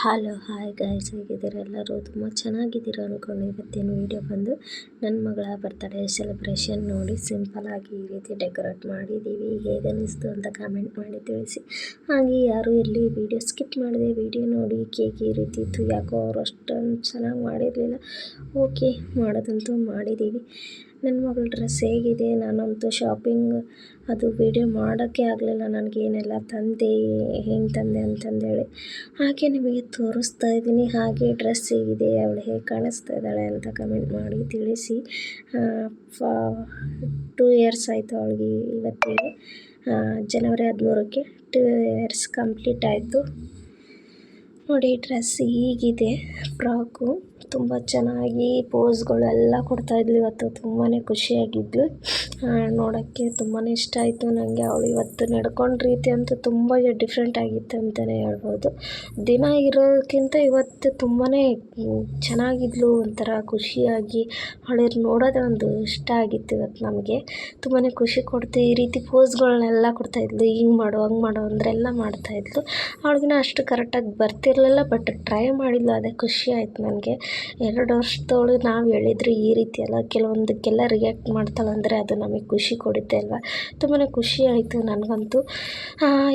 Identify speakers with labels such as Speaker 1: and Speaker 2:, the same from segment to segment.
Speaker 1: Hello hi guys ಹೇಗಿದ್ದೀರ? ಎಲ್ಲರೂ ತುಂಬ ಚೆನ್ನಾಗಿದ್ದೀರಾ ಅಂದ್ಕೊಂಡು ಇವತ್ತೇನು ವೀಡಿಯೋ ಬಂದು ನನ್ನ ಮಗಳ ಬರ್ತಡೇ ಸೆಲೆಬ್ರೇಷನ್ ನೋಡಿ ಸಿಂಪಲಾಗಿ ಈ ರೀತಿ ಡೆಕೋರೇಟ್ ಮಾಡಿದ್ದೀವಿ. ಹೇಗನ್ನಿಸ್ತು ಅಂತ ಕಾಮೆಂಟ್ ಮಾಡಿ ತಿಳಿಸಿ. ಹಾಗೆ ಯಾರು ಎಲ್ಲಿ ವೀಡಿಯೋ ಸ್ಕಿಪ್ ಮಾಡಿದೆ ವೀಡಿಯೋ ನೋಡಿ ಕೇಕ್ ಈ ರೀತಿ ಇತ್ತು ಯಾಕೋ ಅವರು ಅಷ್ಟೊಂದು ಚೆನ್ನಾಗಿ ಮಾಡಿರಲಿಲ್ಲ. ಓಕೆ ಮಾಡೋದಂತೂ ಮಾಡಿದ್ದೀವಿ. ನನ್ನ ಮಗಳ ಡ್ರೆಸ್ ಹೇಗಿದೆ? ನಾನಂತೂ ಶಾಪಿಂಗ್ ಅದು ವೀಡಿಯೋ ಮಾಡೋಕ್ಕೆ ಆಗಲಿಲ್ಲ. ನನಗೆ ಏನೆಲ್ಲ, ತಂದೆ ಹೆಂಗೆ ತಂದೆ ಅಂತಂದೇಳಿ. ಹಾಗೆ ನಿಮಗೆ ತೋರಿಸ್ತಾ ಇದ್ದೀನಿ. ಹಾಗೆ ಡ್ರೆಸ್ ಹೇಗಿದೆ, ಅವಳು ಹೇಗೆ ಕಾಣಿಸ್ತಾ ಇದ್ದಾಳೆ ಅಂತ ಕಮೆಂಟ್ ಮಾಡಿ ತಿಳಿಸಿ. ಟೂ ಇಯರ್ಸ್ ಆಯಿತು ಅವಳಿಗೆ ಇವತ್ತಿಗೆ. ಜನವರಿ ಹದಿಮೂರಕ್ಕೆ ಟೂ ಇಯರ್ಸ್ ಕಂಪ್ಲೀಟ್ ಆಯಿತು. ನೋಡಿ ಡ್ರೆಸ್ ಹೀಗಿದೆ ಫ್ರಾಕು ತುಂಬ ಚೆನ್ನಾಗಿ ಪೋಸ್ಗಳೆಲ್ಲ ಕೊಡ್ತಾಯಿದ್ಲು. ಇವತ್ತು ತುಂಬಾ ಖುಷಿಯಾಗಿದ್ಲು. ನೋಡೋಕ್ಕೆ ತುಂಬಾ ಇಷ್ಟ ಆಯಿತು. ನನಗೆ ಅವಳು ಇವತ್ತು ನಡ್ಕೊಂಡ ರೀತಿ ಅಂತೂ ತುಂಬ ಡಿಫ್ರೆಂಟ್ ಆಗಿತ್ತು ಅಂತಲೇ ಹೇಳ್ಬೋದು. ದಿನ ಇರೋದಕ್ಕಿಂತ ಇವತ್ತು ತುಂಬಾ ಚೆನ್ನಾಗಿದ್ಲು. ಒಂಥರ ಖುಷಿಯಾಗಿ ಅವಳು ನೋಡೋದೇ ಒಂದು ಇಷ್ಟ ಆಗಿತ್ತು ಇವತ್ತು ನಮಗೆ. ತುಂಬಾ ಖುಷಿ ಕೊಡ್ತು. ಈ ರೀತಿ ಪೋಸ್ಗಳನ್ನೆಲ್ಲ ಕೊಡ್ತಾಯಿದ್ಲು. ಹಿಂಗೆ ಮಾಡು, ಹಂಗೆ ಮಾಡು ಅಂದರೆ ಎಲ್ಲ ಮಾಡ್ತಾಯಿದ್ಲು. ಅವಳಿಗಿನ ಅಷ್ಟು ಕರೆಕ್ಟಾಗಿ ಬರ್ತಿರಲಿಲ್ಲ ಬಟ್ ಟ್ರೈ ಮಾಡಿದ್ಲು. ಅದೇ ಖುಷಿ ಆಯಿತು ನನಗೆ. ಎರಡು ವರ್ಷದೊಳಗೆ ನಾವು ಹೇಳಿದ್ರೆ ಈ ರೀತಿ ಎಲ್ಲ ಕೆಲವೊಂದಕ್ಕೆಲ್ಲ ರಿಯಾಕ್ಟ್ ಮಾಡ್ತಾಳೆ ಅಂದರೆ ಅದು ನಮಗೆ ಖುಷಿ ಕೊಡುತ್ತೆ ಅಲ್ವಾ? ತುಂಬಾ ಖುಷಿ ಆಯಿತು ನನಗಂತೂ.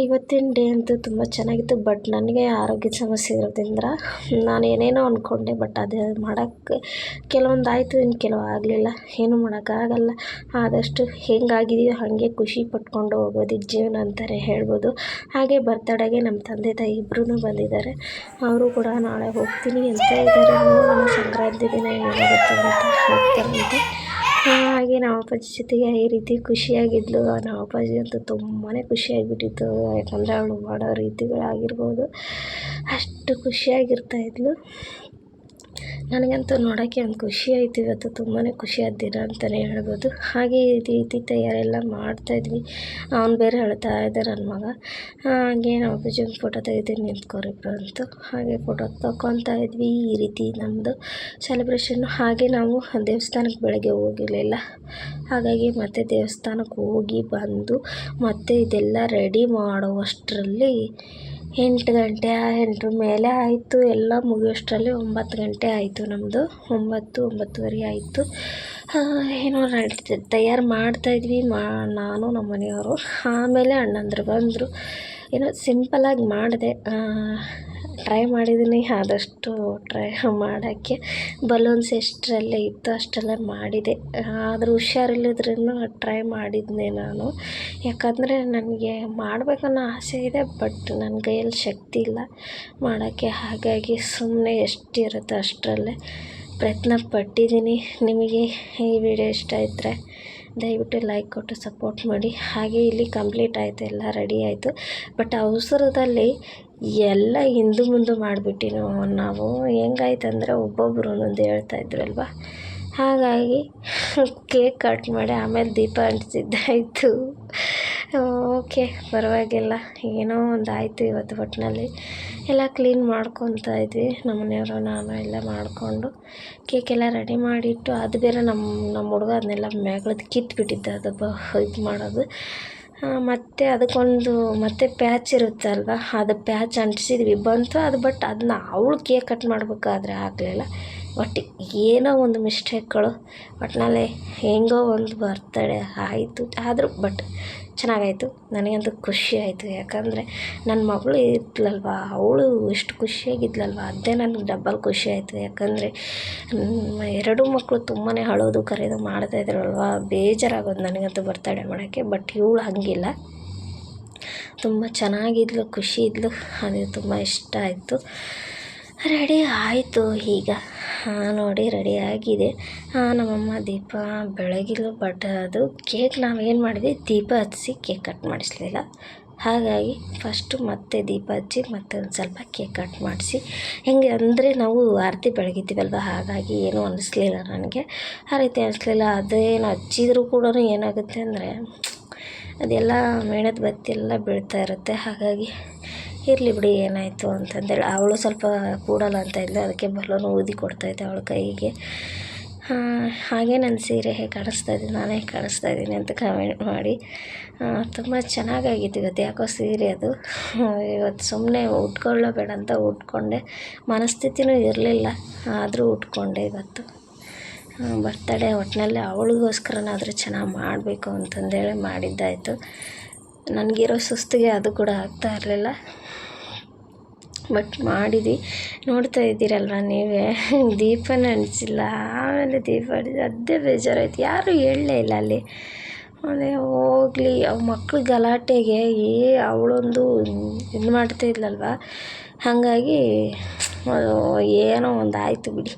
Speaker 1: ಇವತ್ತಿನ ಡೇ ಅಂತೂ ತುಂಬ ಚೆನ್ನಾಗಿತ್ತು ಬಟ್ ನನಗೆ ಆರೋಗ್ಯ ಸಮಸ್ಯೆ ಇರೋದ್ರಿಂದ ನಾನು ಏನೇನೋ ಅಂದ್ಕೊಂಡೆ ಬಟ್ ಅದು ಮಾಡೋಕ್ಕೆ ಕೆಲವೊಂದು ಆಯಿತು ಇನ್ನು ಕೆಲವು ಆಗಲಿಲ್ಲ. ಏನೂ ಮಾಡೋಕ್ಕಾಗಲ್ಲ ಆದಷ್ಟು ಹೆಂಗಾಗಿದೆಯೋ ಹಾಗೆ ಖುಷಿ ಪಟ್ಕೊಂಡು ಹೋಗೋದು, ಜೀವನ ಅಂತಾರೆ ಹೇಳ್ಬೋದು. ಹಾಗೆ ಬರ್ತಡೆಗೆ ನಮ್ಮ ತಂದೆ ತಾಯಿ ಇಬ್ಬರೂ ಬಂದಿದ್ದಾರೆ. ಅವರು ಕೂಡ ನಾಳೆ ಹೋಗ್ತೀನಿ ಅಂತ ಇದ್ದಾರೆ. ನೋಡೋಣ ಸಂಕ್ರಾಂತಿ ದಿನ ಏನಾಗುತ್ತೆ ಅಂತ. ಹಾಗೆ ನಮ್ಮ ಅಪ್ಪಾಜಿ ಜೊತೆಗೆ ಈ ರೀತಿ ಖುಷಿಯಾಗಿದ್ಲು. ನಮ್ಮ ಅಪ್ಪಾಜಿ ಅಂತೂ ತುಂಬಾ ಖುಷಿಯಾಗಿಬಿಟ್ಟಿತ್ತು. ಯಾಕಂದರೆ ಅವಳು ಮಾಡೋ ರೀತಿಗಳಾಗಿರ್ಬೋದು. ಅಷ್ಟು ಖುಷಿಯಾಗಿರ್ತಾಯಿದ್ಲು ನನಗಂತೂ ನೋಡೋಕ್ಕೆ ಒಂದು ಖುಷಿ ಆಯ್ತು ಇವತ್ತು. ತುಂಬಾ ಖುಷಿಯಾದ ದಿನ ಅಂತಲೇ ಹೇಳ್ಬೋದು. ಹಾಗೆ ಈ ರೀತಿ ತಯಾರೆಲ್ಲ ಮಾಡ್ತಾಯಿದ್ವಿ ಅವ್ನು ಬೇರೆ ಹೇಳ್ತಾ ಇದ್ದ ನನ್ನ ಮಗ. ಹಾಗೆ ನಾವು ಅಪ್ಪಾಜಿ ಫೋಟೋ ತೆಗಿತೀನಿ ನಿಂತ್ಕೋರಿಬ್ರು ಅಂತೂ. ಹಾಗೆ ಫೋಟೋ ತಗೊತಾ ಇದ್ವಿ. ಈ ರೀತಿ ನಮ್ಮದು ಸೆಲೆಬ್ರೇಷನ್ನು ಹಾಗೆ ನಾವು ದೇವಸ್ಥಾನಕ್ಕೆ ಬೆಳಗ್ಗೆ ಹೋಗಿರಲಿಲ್ಲ. ಹಾಗಾಗಿ ಮತ್ತೆ ದೇವಸ್ಥಾನಕ್ಕೆ ಹೋಗಿ ಬಂದು ಮತ್ತೆ ಇದೆಲ್ಲ ರೆಡಿ ಮಾಡುವಷ್ಟರಲ್ಲಿ ಎಂಟು ಗಂಟೆ ಎಂಟರ ಮೇಲೆ ಆಯಿತು. ಎಲ್ಲ ಮುಗಿಯೋಷ್ಟರಲ್ಲಿ ಒಂಬತ್ತು ಗಂಟೆ ಆಯಿತು ನಮ್ಮದು ಒಂಬತ್ತು, ಒಂಬತ್ತುವರೆ ಆಯಿತು. ಏನೋ ತಯಾರು ಮಾಡ್ತಾಯಿದ್ವಿ ಮಾ, ನಾನು, ನಮ್ಮ ಮನೆಯವರು. ಆಮೇಲೆ ಅಣ್ಣಂದ್ರು ಬಂದರು. ಏನೋ ಸಿಂಪಲಾಗಿ ಮಾಡಿದೆ. ಟ್ರೈ ಮಾಡಿದ್ದೀನಿ ಆದಷ್ಟು ಟ್ರೈ ಮಾಡೋಕ್ಕೆ. ಬಲೂನ್ಸ್ ಎಷ್ಟರಲ್ಲೇ ಇತ್ತು ಅಷ್ಟರಲ್ಲೇ ಮಾಡಿದೆ. ಆದರೂ ಹುಷಾರಿಲ್ಲದ್ರಿಂದ ಟ್ರೈ ಮಾಡಿದ್ದೆ ನಾನು. ಯಾಕಂದರೆ ನನಗೆ ಮಾಡಬೇಕನ್ನೋ ಆಸೆ ಇದೆ ಬಟ್ ನನ್ನ ಕೈಯಲ್ಲಿ ಶಕ್ತಿ ಇಲ್ಲ. ಮಾಡೋಕ್ಕೆ ಹಾಗಾಗಿ ಸುಮ್ಮನೆ ಎಷ್ಟಿರುತ್ತೋ ಅಷ್ಟರಲ್ಲೇ ಪ್ರಯತ್ನ ಪಟ್ಟಿದ್ದೀನಿ ನಿಮಗೆ ಈ ವಿಡಿಯೋ ಇಷ್ಟ ಇದ್ದರೆ ದಯವಿಟ್ಟು ಲೈಕ್ ಕೊಟ್ಟು ಸಪೋರ್ಟ್ ಮಾಡಿ. ಹಾಗೆ ಇಲ್ಲಿ ಕಂಪ್ಲೀಟ್ ಆಯಿತು, ಎಲ್ಲ ರೆಡಿ ಆಯಿತು. ಬಟ್ ಅವಸರದಲ್ಲಿ ಎಲ್ಲ ಹಿಂದು ಮುಂದೆ ಮಾಡಿಬಿಟ್ಟು ನಾವು. ಹೆಂಗಾಯ್ತಂದ್ರೆ ಒಬ್ಬೊಬ್ಬರು ಒಂದೊಂದು ಹೇಳ್ತಾಯಿದ್ರಲ್ವ ಹಾಗಾಗಿ ಕೇಕ್ ಕಟ್ ಮಾಡಿ ಆಮೇಲೆ ದೀಪ ಅಂಟಿಸಿದ್ದಾಯಿತು. ಓಕೆ, ಪರವಾಗಿಲ್ಲ. ಏನೋ ಒಂದು ಆಯಿತು ಇವತ್ತು ಒಟ್ಟಿನಲ್ಲಿ ಎಲ್ಲ ಕ್ಲೀನ್ ಮಾಡ್ಕೊತಾ ಇದ್ವಿ. ನಮ್ಮ ಮನೆಯವರು, ನಾನು ಎಲ್ಲ ಮಾಡಿಕೊಂಡು ಕೇಕೆಲ್ಲ ರೆಡಿ ಮಾಡಿಟ್ಟು, ಅದು ಬೇರೆ ನಮ್ಮ ನಮ್ಮ ಹುಡುಗ ಅದನ್ನೆಲ್ಲ ಮ್ಯಾಗಳದ್ದು ಕಿತ್ಬಿಟ್ಟಿದ್ದ. ಅದು ಬ ಇದು ಮಾಡೋದು. ಮತ್ತು ಅದಕ್ಕೊಂದು, ಮತ್ತೆ ಪ್ಯಾಚ್ ಇರುತ್ತಲ್ವ? ಅದು ಪ್ಯಾಚ್ ಅಂಟಿಸಿದ್ವಿ. ಬಂತು ಅದು ಬಟ್ ಅದನ್ನ ಅವಳು ಕೇಕ್ ಕಟ್ ಮಾಡಬೇಕಾದ್ರೆ ಆಗಲಿಲ್ಲ. ಬಟ್ ಏನೋ ಒಂದು ಮಿಸ್ಟೇಕ್ಗಳು ಒಟ್ಟಿನಲ್ಲಿ ಹೆಂಗೋ ಒಂದು ಬರ್ತಡೇ ಆಯಿತು. ಆದರೂ ಬಟ್ ಚೆನ್ನಾಗಾಯಿತು. ನನಗಂತೂ ಖುಷಿ ಆಯಿತು. ಯಾಕಂದರೆ ನನ್ನ ಮಗಳು ಇದ್ಲಲ್ವ? ಅವಳು ಎಷ್ಟು ಖುಷಿಯಾಗಿದ್ಲಲ್ವ? ಅದೇ ನನಗೆ ಡಬ್ಬಲ್ ಖುಷಿ ಆಯಿತು. ಯಾಕಂದರೆ ಎರಡೂ ಮಕ್ಕಳು ತುಂಬಾ ಅಳೋದು ಕರೆಯೋದು ಮಾಡ್ತಾಯಿದ್ರಲ್ವ ಬೇಜಾರಾಗೋದು ನನಗಂತೂ ಬರ್ತಡೇ ಮಾಡೋಕ್ಕೆ. ಬಟ್ ಇವಳು ಹಾಗಿಲ್ಲ. ತುಂಬ ಚೆನ್ನಾಗಿದ್ಲು, ಖುಷಿ ಇದ್ಲು. ಅದು ತುಂಬ ಇಷ್ಟ ಆಯಿತು. ರೆಡಿ ಆಯಿತು ಈಗ. ನೋಡಿ, ರೆಡಿ ಆಗಿದೆ. ನಮ್ಮಮ್ಮ ದೀಪ ಬೆಳಗಿಲ್ಲ ಬಟ್ ಅದು ಕೇಕ್ ನಾವು ಏನು ಮಾಡಿದ್ವಿ? ದೀಪ ಹಚ್ಚಿಸಿ ಕೇಕ್ ಕಟ್ ಮಾಡಿಸ್ಲಿಲ್ಲ. ಹಾಗಾಗಿ ಫಸ್ಟು ಮತ್ತೆ ದೀಪ ಹಚ್ಚಿ ಮತ್ತೆ ಒಂದು ಸ್ವಲ್ಪ ಕೇಕ್ ಕಟ್ ಮಾಡಿಸಿ. ಹೆಂಗೆ ಅಂದರೆ ನಾವು ಆರತಿ ಬೆಳಗಿದ್ದೀವಲ್ವ? ಹಾಗಾಗಿ ಏನೂ ಅನ್ನಿಸ್ಲಿಲ್ಲ ನನಗೆ. ಆ ರೀತಿ ಅನ್ನಿಸ್ಲಿಲ್ಲ ಅದೇನು ಹಚ್ಚಿದ್ರೂ ಕೂಡ ಏನಾಗುತ್ತೆ ಅಂದರೆ, ಅದೆಲ್ಲ ಮೇಣದ ಬತ್ತಿ ಎಲ್ಲ ಬೀಳ್ತಾ ಇರುತ್ತೆ. ಹಾಗಾಗಿ ಇರಲಿ ಬಿಡಿ, ಏನಾಯಿತು ಅಂತಂದೇಳಿ. ಅವಳು ಸ್ವಲ್ಪ ಕೂಡಲ್ಲ ಅಂತ ಇದ್ಲು. ಅದಕ್ಕೆ ಬಲೂನ್ ಊದಿ ಕೊಡ್ತಾಯಿದ್ದೆ ಅವಳ ಕೈಗೆ. ಹಾಗೆ ನನ್ನ ಸೀರೆ ಹೇಗೆ ಕಾಣಿಸ್ತಾ ಇದ್ದೀನಿ ನಾನೇ ಕಾಣಿಸ್ತಾ ಇದ್ದೀನಿ ಅಂತ ಕಮೆಂಟ್ ಮಾಡಿ. ತುಂಬ ಚೆನ್ನಾಗಾಗಿತ್ತು ಇವತ್ತು. ಯಾಕೋ ಸೀರೆ ಅದು. ಇವತ್ತು ಸುಮ್ಮನೆ ಉಟ್ಕೊಳ್ಳಬೇಡ ಅಂತ ಉಟ್ಕೊಂಡೆ. ಮನಸ್ಥಿತಿನೂ ಇರಲಿಲ್ಲ. ಆದರೂ ಉಟ್ಕೊಂಡೆ ಇವತ್ತು. ಬರ್ತಡೇ ಒಟ್ಟಿನಲ್ಲಿ ಅವಳಿಗೋಸ್ಕರನಾದರೂ ಚೆನ್ನಾಗಿ ಮಾಡಬೇಕು ಅಂತಂದೇಳಿ ಮಾಡಿದ್ದಾಯಿತು. ನನಗಿರೋ ಸುಸ್ತಿಗೆ ಅದು ಕೂಡ ಆಗ್ತಾ ಇರಲಿಲ್ಲ. ಬಟ್ ಮಾಡಿದ್ವಿ. ನೋಡ್ತಾ ಇದ್ದೀರಲ್ವ ನೀವೇ? ದೀಪನ ಹಂಚಿಲ್ಲ ಆಮೇಲೆ ದೀಪ ಅದೇ ಬೇಜಾರಾಯ್ತು. ಯಾರೂ ಹೇಳಲೇ ಇಲ್ಲ ಅಲ್ಲಿ. ಅದೇ ಹೋಗ್ಲಿ, ಅವ ಮಕ್ಳ ಗಲಾಟೆಗೆ ಏ ಅವಳೊಂದು ಇದು ಮಾಡ್ತಾ ಇದ್ಲಲ್ವ? ಹಾಗಾಗಿ, ಏನೋ ಒಂದು ಆಯಿತು ಬಿಡಿ.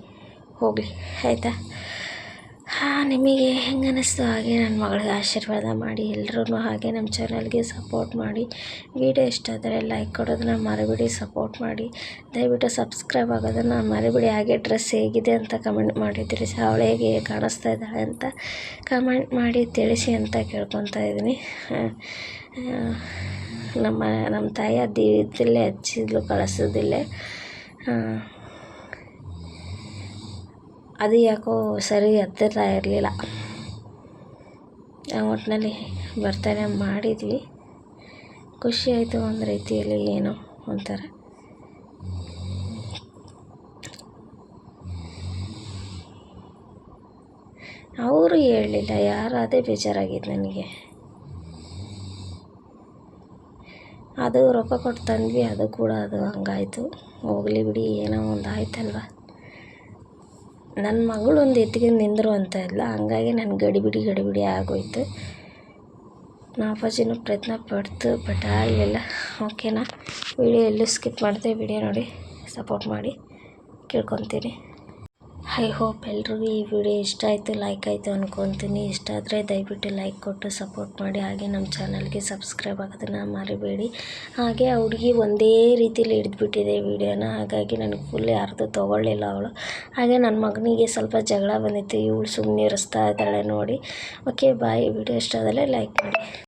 Speaker 1: ಹೋಗಲಿ. ಆಯಿತಾ? ನಿಮಗೆ ಹೆಂಗೆ ಅನ್ನಿಸ್ತು ಹಾಗೆ ನನ್ನ ಮಗಳಿಗೆ ಆಶೀರ್ವಾದ ಮಾಡಿ ಎಲ್ಲರೂ ಹಾಗೆ ನಮ್ಮ ಚಾನಲ್ಗೆ ಸಪೋರ್ಟ್ ಮಾಡಿ. ವಿಡಿಯೋ ಇಷ್ಟ ಆದರೆ ಲೈಕ್ ಕೊಡೋದನ್ನ ಮರಿಬೇಡಿ ಸಪೋರ್ಟ್ ಮಾಡಿ. ದಯವಿಟ್ಟು ಸಬ್ಸ್ಕ್ರೈಬ್ ಆಗೋದನ್ನು ಮರಿಬೇಡಿ. ಹಾಗೆ ಡ್ರೆಸ್ ಹೇಗಿದೆ ಅಂತ ಕಮೆಂಟ್ ಮಾಡಿದ್ದೀರಿ ಅವಳು ಹೇಗೆ ಕಾಣಿಸ್ತಾ ಇದ್ದಾಳೆ ಅಂತ ಕಮೆಂಟ್ ಮಾಡಿ, ತಿಳಿಸಿ ಅಂತ ಕೇಳ್ಕೊತಾ ಇದ್ದೀನಿ. ನಮ್ಮ ನಮ್ಮ ತಾಯಿ ಅದು ಇದಿಲ್ಲೇ ಹಚ್ಚಿದ್ಲು ಕಳಿಸೋದಿಲ್ಲೇ ಅದು ಯಾಕೋ ಸರಿ ಹತ್ತಿರ ಇರಲಿಲ್ಲ. ಒಟ್ಟಿನಲ್ಲಿ ಬರ್ತಾನೆ ಮಾಡಿದ್ವಿ. ಖುಷಿ ಆಯಿತು ಒಂದು ರೀತಿಯಲ್ಲಿ ಏನೋ ಒಂಥರ. ಅವರು ಹೇಳಲಿಲ್ಲ, ಯಾರು ಅದೇ ಬೇಜಾರಾಗಿದ್ದು ನನಗೆ. ಅದು ರೊಕ್ಕ ಕೊಟ್ಟು ತಂದ್ವಿ, ಅದು ಕೂಡ ಅದು ಹಂಗಾಯ್ತು. ಹೋಗಲಿ ಬಿಡಿ, ಏನೋ ಒಂದು ಆಯ್ತಲ್ವ? ನನ್ನ ಮಗಳು ಒಂದು ಎತ್ಕೊಂಡು ನಿಂದರು ಅಂತ ಇಲ್ಲ. ಹಂಗಾಗಿ ನಾನು ಗಡಿಬಿಡಿ ಗಡಿಬಿಡಿ ಆಗೋಯ್ತು. ನಾ ಅಪ್ಪಾಜಿನೂ ಪ್ರಯತ್ನ ಪಡ್ತು ಬಟ್ ಆಗಲಿಲ್ಲ. ಓಕೆನಾ ವಿಡಿಯೋ ಎಲ್ಲೂ ಸ್ಕಿಪ್ ಮಾಡಿದೆ ವಿಡಿಯೋ ನೋಡಿ ಸಪೋರ್ಟ್ ಮಾಡಿ, ಕೇಳ್ಕೊತೀನಿ. ಐ ಹೋಪ್ ಎಲ್ರಿಗೂ ಈ ವಿಡಿಯೋ ಇಷ್ಟ ಆಯಿತು ಲೈಕ್ ಆಯಿತು ಅಂದ್ಕೊತೀನಿ ಇಷ್ಟ ಆದರೆ ದಯವಿಟ್ಟು ಲೈಕ್ ಕೊಟ್ಟು ಸಪೋರ್ಟ್ ಮಾಡಿ. ಹಾಗೆ ನಮ್ಮ ಚಾನಲ್ಗೆ ಸಬ್ಸ್ಕ್ರೈಬ್ ಆಗೋದನ್ನು ಮರಿಬೇಡಿ. ಹಾಗೆ ಆ ಹುಡುಗಿ ಒಂದೇ ರೀತಿಯಲ್ಲಿ ಹಿಡಿದ್ಬಿಟ್ಟಿದೆ ವಿಡಿಯೋನ ಹಾಗಾಗಿ ನನಗೆ ಫುಲ್ ಯಾರ್ದು ತೊಗೊಳ್ಳಿಲ್ಲ ಅವಳು. ಹಾಗೆ ನನ್ನ ಮಗನಿಗೆ ಸ್ವಲ್ಪ ಜಗಳ ಬಂದಿತ್ತು. ಇವಳು ಸುಮ್ಮನೆ ಇರಿಸ್ತಾ ಇದ್ದಾಳೆ ನೋಡಿ. ಓಕೆ ಬಾಯ್ ವಿಡಿಯೋ ಇಷ್ಟ ಆದರೆ ಲೈಕ್ ಮಾಡಿ.